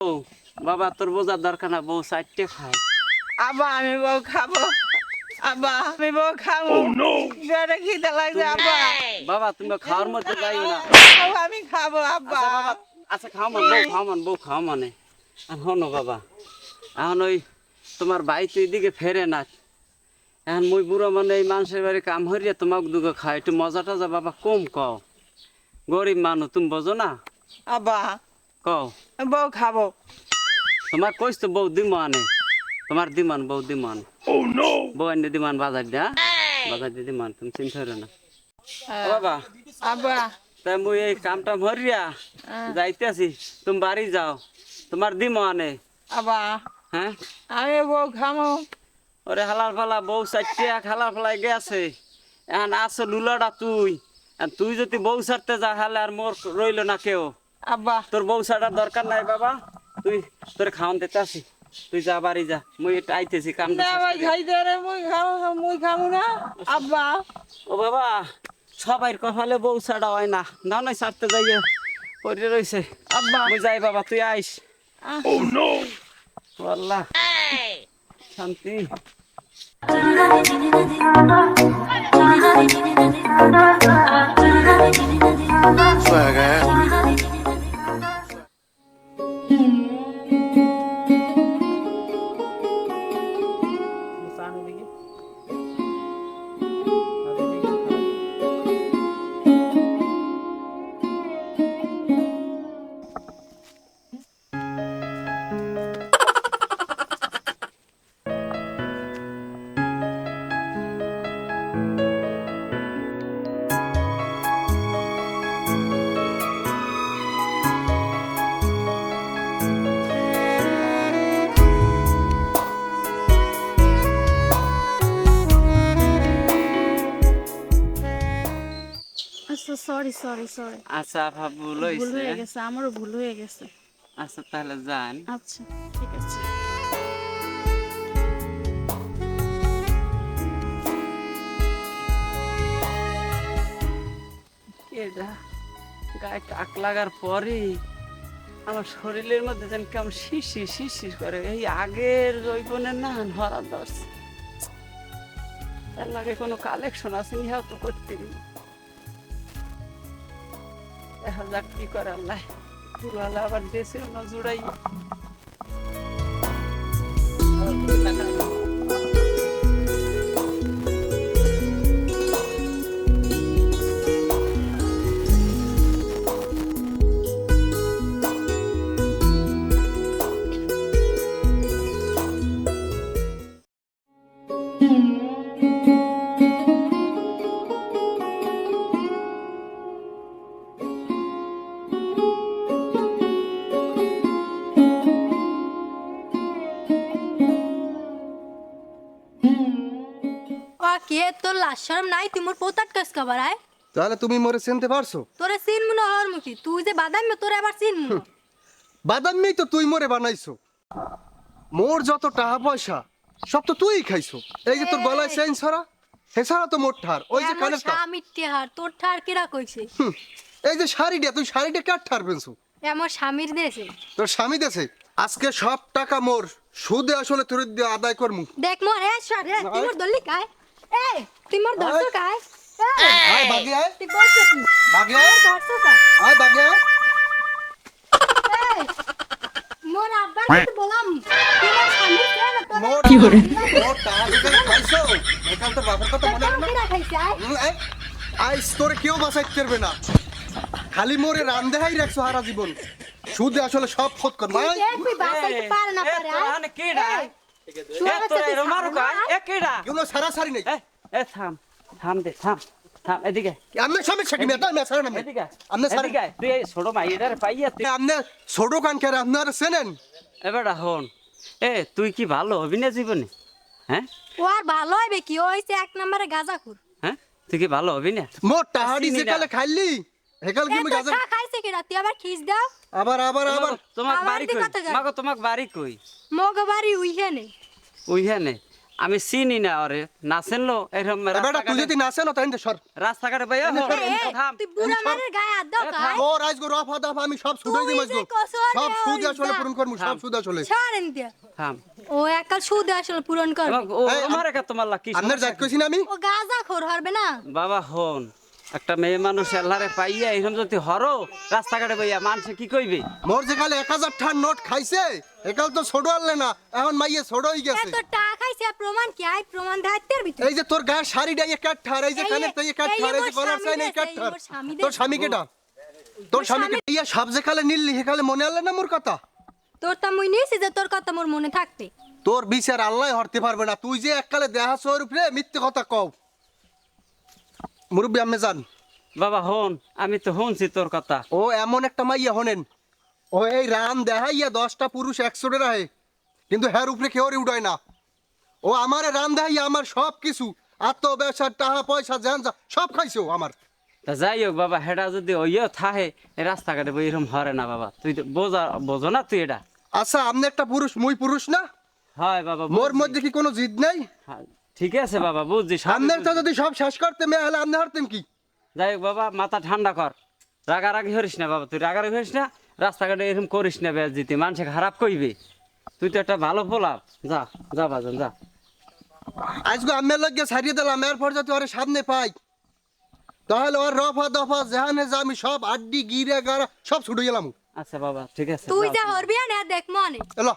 ও বাবা তোর বোঝার দরকার না বউ চারটে খায়। আব্বা আমি বউ খাব। আব্বা আমি বউ খাব। বেড়ে খিদে লাগছে আব্বা। বাবা তুমি খাওয়ার মধ্যে যাইও না। আমি খাব আব্বা। আচ্ছা খাও মান বউ খাও মান বউ খাও মানে। আর হনো বাবা এখন ওই তোমার ভাই তো এদিকে ফেরে না। এখন মুই বুড়ো মানে এই মানুষের বাড়ি কাম হরিয়া তোমাকে দুগে খাও একটু মজা টজা বাবা কম কও। গরিব মানুষ তুমি বোঝো না? আব্বা কও। বউ খাব। তোমার কইস তো বউ দিমান তোমার দিমান বউ দিমান। বউ এনে দিমান বাজার দিয়া বাজার দিয়ে দিমান তুমি চিন্তা করো না। বাবা। আব্বা। তাই মুই এই কামটা ভরিয়া যাইতেছি তুমি বাড়ি যাও তোমার দিমানে আব্বা। হ্যাঁ আমি বউ খাব ওরে হালার ফালা বউ চারটিয়া হালার ফালাই গেছে এখন আসো লুলাটা তুই। তুই যদি বউ ছাড়তে যা হালে আর মোর রইল না কেউ। আব্বা। তোর বউ ছাড়ার দরকার নাই বাবা। তুই তোর খাওয়ান দিতে আসি। তুই যা বাড়ি যা। মুই এটা আইতেছি কামটা না ভাই করিয়া। খাইতে রে মুই খাব মুই খাব না। আব্বা। ও বাবা সবাই কপালে বউ ছাড়া হয় না। না নয় ছাড়তে যাইয়ে। পড়ে রয়েছে আব্বা। মুই যাই বাবা তুই আইস। আহ, আল্লাহ শান্তি। আচ্ছা সরি সরি সরি আচ্ছা আপা ভুল ভুল হয়ে গেছে আমারও ভুল হয়ে গেছে। আচ্ছা তাহলে যান। আচ্ছা ঠিক আছে। এটা গায়ে টাক লাগার পরেই আমার শরীরের মধ্যে যেন কেমন শিশির শিশির করে। এই আগের জৈবনের না ধরা ধরছে তার লাগে কোনো কালেকশন আছে নিহাও তো করতে দেখা যাক কি করে আল্লাহ আল্লাহ আবার দেশে জুড়াই কে তোর লাশ শরম নাই? তুই মোর পোতাট কাজ কাবার আয়। তাহলে তুমি মরে চিনতে পারছ? তোরে মনে হওয়ার মুখি তুই যে বাদাম তোরে আবার বাদাম তো তুই মরে বানাইছো। মোর যত টাকা পয়সা সব তো তুই খাইছো। এই যে তোর গলায় চেইন ছড়া তো মোর ঠার ওই যে কানের টেহার তোর ঠার কিরা কইছে? এই যে শাড়িটা তুই শাড়িটা কার ঠার পেনছো আমার স্বামীর দেশে। তোর স্বামী দেছে আজকে সব টাকা মোর সুদে আসলে তোর দিয়ে আদায় করমু। দেখ মোর এ সর তুই মোর দল্লি কায় মোর আব্বা কে? না তোর মোর কি করে মোর টাকা যেখানে খাইছো? এখান তো বাপের কথা মনে না। কিরা খাইছে আয়। হুম, তোরে কেউ বাঁচাইতে পারবে না। খালি মোরে রান্দেহাই রাখছো হারা জীবন। সুদে আসলে সব খোদ কর মাই তুই বাঁচাইতে পারে না পারে আয়। কেডা তোর এ তোরা কাছে এরম আর সামনে কয়? আয়। এ কেডা? কেউ সারা সারি নেই। এ এ থাম থাম দে থাম থাম এদিকে। আমনে সামনে ছাকি মেটা না সারা না এদিকে আমনে সারা। এদিকে তুই ছোট মাইয়েটারে পাইয়া তুই আমনে ছোট কান কে আপনার চেনেন? এবারটা হন। এ তুই কি ভালো হবি না জীবনে? হ্যাঁ? ও আর ভালো হবে কি? ও হইছে এক নম্বরে গাঁজাখুর। হ্যাঁ? তুই কি ভালো হবি না? মোর টাহাড়ি চিনি যে না। কালে খাইলি হেকাল কি আমি তো খাইছে কি রাতি আবার খিস দাও আবার আবার আবার। তোমাক বাড়ি কই? মাগো তোমাক বাড়ি কই? মগ বাড়ি উইহে নেই ওইখানে আমি চিনি না ওরে না চিনলো এরকম বেটা তুই যদি নাচে না তাই সর। রাস্তাঘাটে ভাইয়া থাম তুই বুড়া মারের গায়ে হাত দাও ও রাজগো রফা দফা আমি সব সুদাই দিই কসরে সব সুদ আসলে পূরণ করব সব সুদ আসলে। ছাড়েন দিয়া থাম। ও একাল সুদ আসলে পূরণ কর ও আমার একা তোমার লাগ কি আপনার সমস্যা? জাত কইছি না আমি? ও গাজা খোর হারবে না? বাবা হন। একটা মেয়ে মানুষ আল্লাহরে পাইয়া এরকম যদি হরো রাস্তাঘাটে ভাইয়া মানুষে কি কইবে? মোর যেকালে এক হাজার টাকার নোট খাইছে একাল তো ছোট আনলে না এখন মাইয়ে ছোট হয়ে গেছে। এত টাকা খাইছে প্রমাণ কি? আই প্রমাণ দেখাইতের ভিতর। এই যে তোর গায়ের শাড়িটা ইয়ে কাট ঠার এই যে কানের তো ইয়ে কাট ঠার এই যে গলার চাই এই কাট ঠার। তোর স্বামীকে স্বামী কেটা তোর স্বামী স্বামী- ইয়া সব যেখানে নীলি সেখানে মনে আনলে না মোর কথা? তোর তা মুই নিয়েছি যে তোর কথা মোর মনে থাকবে। তোর বিচার আল্লাহ হরতে পারবে না। তুই যে এককালে দেহা শোর উপরে মিথ্যে কথা কও। মুরব্বী আমি জান। বাবা হন আমি তো শুনছি তোর কথা। ও এমন একটা মাইয়া হনেন। ও এই রান দেখাইয়া দশটা পুরুষ একশোটে রাহে কিন্তু হ্যার উপরে কেউ উঠায় না। ও আমার রান দেখাইয়া আমার সব কিছু আত্মব্যবসার টাকা পয়সা যান সব খাইছে আমার। তা যাই হোক বাবা হেডা যদি ওইও থাহে রাস্তাঘাটে বই এরকম হরে না বাবা। তুই তো বোঝা বোঝো না তুই এটা। আচ্ছা আপনি একটা পুরুষ মুই পুরুষ না? হয় বাবা মোর মধ্যে কি কোনো জিদ নাই? হ্যাঁ, ঠিক আছে বাবা বুঝছি আপনার তো যদি সব শেষ করতে মেয়ে হলে আপনি হারতেন কি? যাই হোক বাবা মাথা ঠান্ডা কর। রাগারাগি হরিস না বাবা তুই রাগারাগি হরিস না রাস্তাঘাটে এরকম করিস না বেশ দিতে মানুষে খারাপ কইবে। তুই তো একটা ভালো পোলাপ যা যা বাজন যা। আজকে আমি লগে ছাড়িয়ে দিলাম এরপর যদি ওর সামনে পাই তাহলে ওর রফা দফা যেহানে যা আমি সব আড্ডি গিরে গাড়া সব ছুটে গেলাম। আচ্ছা বাবা ঠিক আছে তুই যা। হরবি না দেখ মনে। এলো।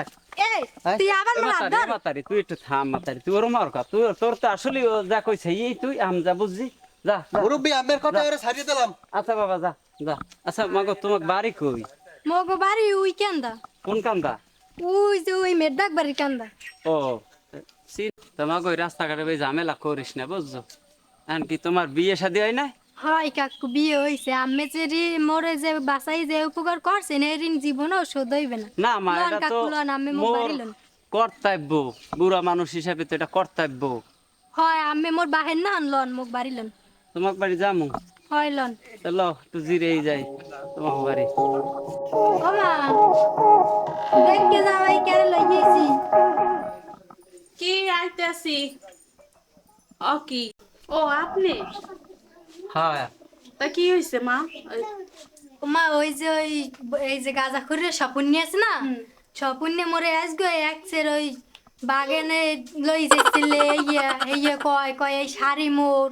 এই এই, তুই আবার এ মোর মাতারি, এ আদর মাতারি, তুই একটু থাম মাতারি তুই ওর মার তুই তোর তো আসলে ও যা কইছে এই তুই আম যা বুঝছি যা যা। আমের কথা ওরে ছাড়িয়ে দিলাম। আচ্ছা বাবা যা যা। আচ্ছা মাগো তোমাক বাড়ি কই? মগো বাড়ি উইকেন্দা কোন কান্দা? ওই যে ওই মেডাক বাড়ির কান্দা। ও সি তোমাকে ওই রাস্তাঘাটে ওই ঝামেলা করিস না বুঝছ? কি তোমার বিয়ে শাদী হয় না হয় কাকু বিয়ে হইছে। আমি যে রি- মোরে যে বাসাই যে উপকার করছেন এই ঋণ জীবনেও শোধ হইবে না। না মা লন এটা তো কাকু লন আমি মোর মোর বাড়ি লন। কর্তব্য বুড়া মানুষ হিসাবে তো এটা কর্তব্য। হয় আমি মোর বাহের না লন মোক বাড়ি লন। তোমাক বাড়ি যামু? হয় লন। চলো একটু জিরেই যাই তোমার বাড়ি। ও মা দেখকে যাওয়াই কেন লইয়েছি কি আইতেছি? ও কি? ও আপনি? হ্যাঁ। তা কি হয়েছে মা? মা ওই যে ওই এই যে গাঁজা খুঁড়ে স্বপন নিয়েছে না? স্বপন নিয়ে মরে আসবে একসের ওই বাগানে লই ইয়ে ইয়ে কয় কয় এই শাড়ি মোর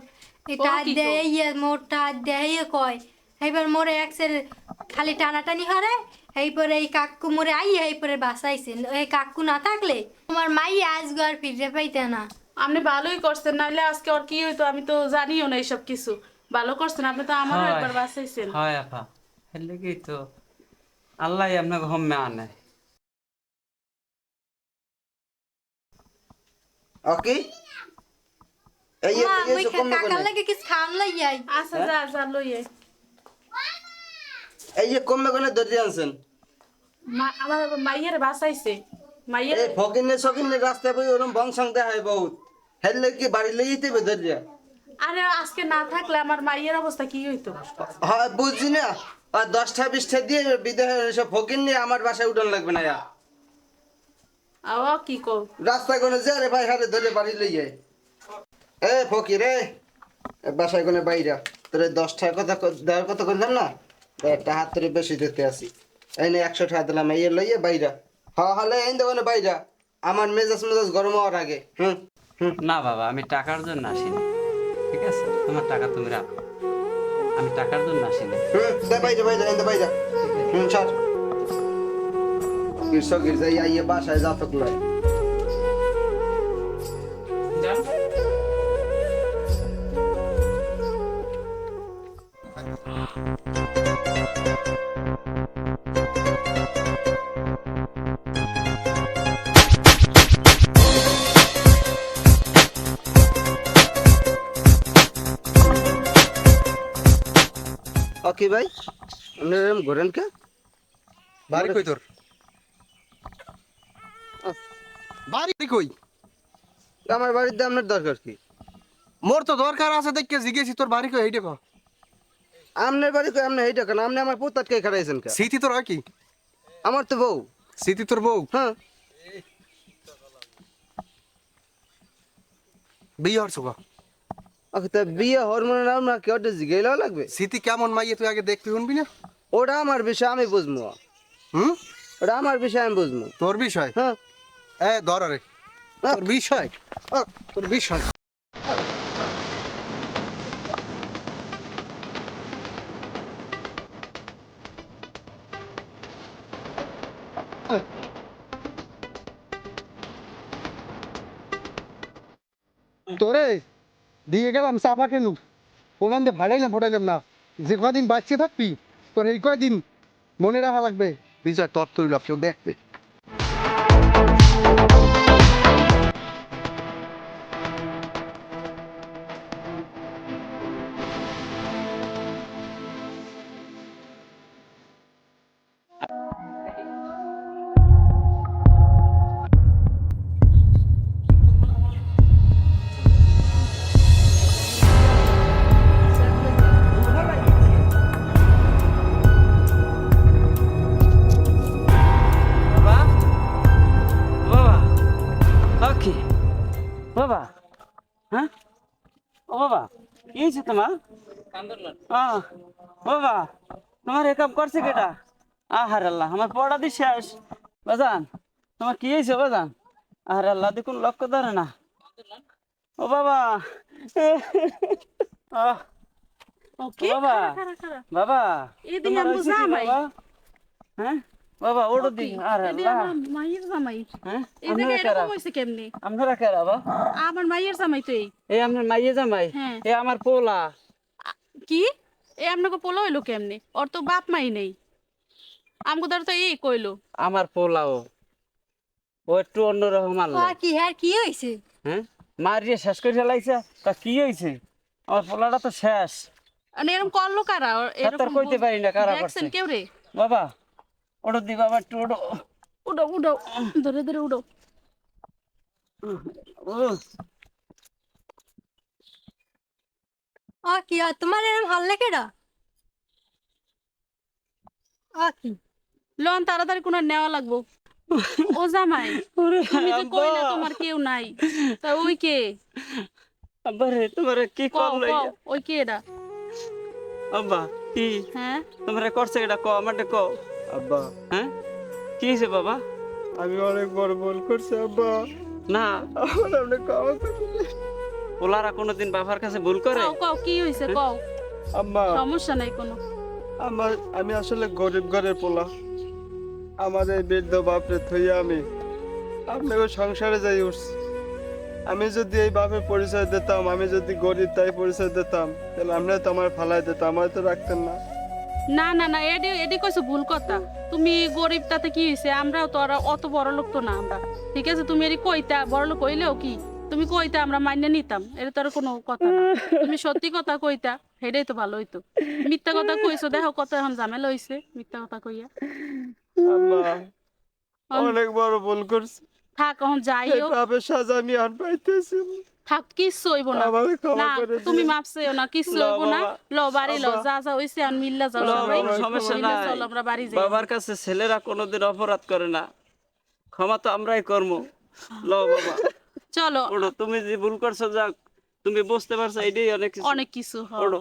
এটা দে? ইয়ে মোরটা দে ইয়ে কয়। এইবার মোরে একসের খালি টানাটানি হরে এইপরে এই কাকু মোরে আই এইপরে বাসাইছে এই কাকু না থাকলে তোমার মাই আসগো আর ফিরে পাইতে না। আপনি ভালোই করছেন নাহলে আজকে ওর কি হইতো আমি তো জানিও না এইসব কিছু। ভালো করছেন আপনি তো আমারও একবার বাঁচাইছেন। হয় আপা। হেলে কি তো আল্লাহ আপনাকে হোমে আনে। ওকে এই মা এই মুই সব কমবে কাকার কোনে লাগে কিছু খাম লই আই আচ্ছা যা যা লইয়ে এই যে কমবে কোনে ধরে আনছেন। মা- আমার মাইয়ের বাঁচাইছে। মাইয়ের এই ফকিনে সকিনে রাস্তায় বই ওরম বংশং দেখায় বহুত। হেললে কি বাড়ি লই যেতে হবে ধরিয়া আরে আজকে না থাকলে আমার মাইয়ের অবস্থা কি হইতো? হয় বুঝছি না। আর দশটা বিশটা দিয়ে বিদেশের সব ফকিন নিয়ে আমার বাসায় উঠান লাগবে না ইয়া। ও কি কো রাস্তায় কোনে যে রে ভাই হারে ধরে বাড়ি লই যায় এ ফকির রে বাসায় কোনে বাইরা তোর দশটা কথা দেওয়ার কথা করলাম না? একটা হাত ধরে বেশি দিতে আসি। এই নে একশো টাকা দিলাম এই লইয়ে বাইরা হ হলে এই দোকানে বাইরা আমার মেজাজ মেজাজ গরম হওয়ার আগে হুম হুম? না বাবা আমি টাকার জন্য আসিনি। ঠিক আছে? তোমার টাকা তুমি রাখো। আমি টাকার জন্য আসি না। বাসায় যা বাইরা ওকে ভাই? আপনি এরকম ঘোরেন কে বাড়ি কই তোর? বাড়ি কই? আমার বাড়িতে আপনার দরকার কি? মোর তো দরকার আছে দেখকে জিজ্ঞেসি তোর বাড়ি কই এইটা কো। আপনার বাড়ি কই আপনি এইটা কেন? আপনি আমার পুতাতকে খারাইছেন কে স্মৃতি তোর কি? আমার তো বউ। স্মৃতি তোর বউ? হ্যাঁ। বিয়ে ওকে তা বিয়ে হরমোনের নাম না কেউ জিগেলেও লাগবে? স্মৃতি কেমন মাইয়ে তুই আগে দেখবি শুনবি না? ওটা আমার বিষয় আমি বুঝব। হুম? ওটা আমার বিষয় আমি বুঝব। তোর বিষয়? হ্যাঁ। এ ধর রে। তোর বিষয়? তোর বিষয়। তোরে? দিয়ে গেলাম চাপা খেলু ওখান দিয়ে ভাড়াইলাম ফোটাইলাম না যে কদিন বাঁচিয়ে থাকবি, তোর এই কয়দিন মনে রাখা লাগবে। বিচার তত্ত্ব কেউ দেখবে। কি হয়েছে তোমার আহ, বাবা তোমার এ কাম করছে কেটা? আহার আল্লাহ আমার পড়া দি শেষ। বাজান তোমার কি হয়েছে বাজান? আহার আল্লাহ দেখুন লক্ষ্য ধরে না। ও বাবা বাবা। বাবা? হ্যাঁ? বাবা ওটা দি আরে মায়ের জামাই। হ্যাঁ? এই জায়গায় এরকম হয়েছে কেমনি? আপনারা কারা বাবা আমার মায়ের জামাই তো এই। এই আপনার মাইয়ে জামাই? হ্যাঁ। এ আমার পোলা। কি? এ আপনাকে পোলো হইল কেমনি? ওর তো বাপ মাই নেই। আমগো দ্বারা তো এই কইলো। আমার পোলা ও একটু অন্যরকম আর কি হ্যাঁ কি হয়েছে হ্যাঁ? মারিয়ে শেষ করে ফেলাইছে তা কি হয়েছে আমার পোলাটা তো শেষ। মানে এরকম করল কারা? আর এরকম কইতে পারি না কারা করছে? কেউ রে? বাবা ওটা দি বাবা একটু ওটো। উডো উডো ধরে ধরে উডো আ কি আর তোমার এরকম হাল লেগে না? আ কি? লন তাড়াতাড়ি কোনো নেওয়া লাগবো। ও জামাই তুমি যে কইলা আব্বা। তোমার কেউ নাই। তা ওই কে? আব্বা রে তোমার কি করল কও ওই কে এটা? আব্বা কি? হ্যাঁ? তোমরা করছে এটা ক আমারটা ক। আব্বা। হ্যাঁ? কি হয়েছে বাবা? আমি অনেক বড় ভুল করছি আব্বা। না। আমার আপনি ক্ষমা করে দিন। কোনোদিন বাবার কাছে ভুল করে? কও কও কি হইছে কও? আম্মা। সমস্যা নাই কোনো। আমার আমি আসলে গরিব ঘরের পোলা। আমার এই বৃদ্ধ বাপরে থইয়া আমি আপনাকে সংসারে যাই উঠছি। আমি যদি এই বাপের পরিচয় দিতাম আমি যদি গরিব তাই পরিচয় দিতাম তাহলে আপনারা তো আমার ফালাই দিতাম আমার তো রাখতেন না। না না না এডি এডি কইছো ভুল কথা। তুমি গরিব তাতে কি হইছে? আমরাও তো আর অত বড় লোক তো না আমরা। ঠিক আছে? তুমি এরি কইতা বড় লোক কইলেও কি? তুমি কইতা আমরা মাইনে নিতাম। এটা তো আর কোনো কথা না। তুমি সত্যি কথা কইতা সেটাই তো ভালো হইতো। মিথ্যা কথা কইছো দেখো কত এখন ঝামেলা হইছে মিথ্যা কথা কইয়া। অনেক বড় ভুল করছি। থাক এখন যাইও বাপের সাজা আমি আর পাইতেছি। থাক কিচ্ছু হইব না। না। তুমি মাপছেও না কিচ্ছু হইব না। ল বাড়ি ল যা যা হইছে আর মিল্লা যাও ল সবাই। সমস্যা নাই। আমরা বাড়ি যাই। বাবার কাছে ছেলেরা কোনোদিন অপরাধ করে না। ক্ষমা তো আমরাই কর্ম ল বাবা। চলো। ওড়ো তুমি যে ভুল করছ যাক তুমি বুঝতে পারছ এটাই অনেক কিছু। অনেক কিছু হ। ওড়ো।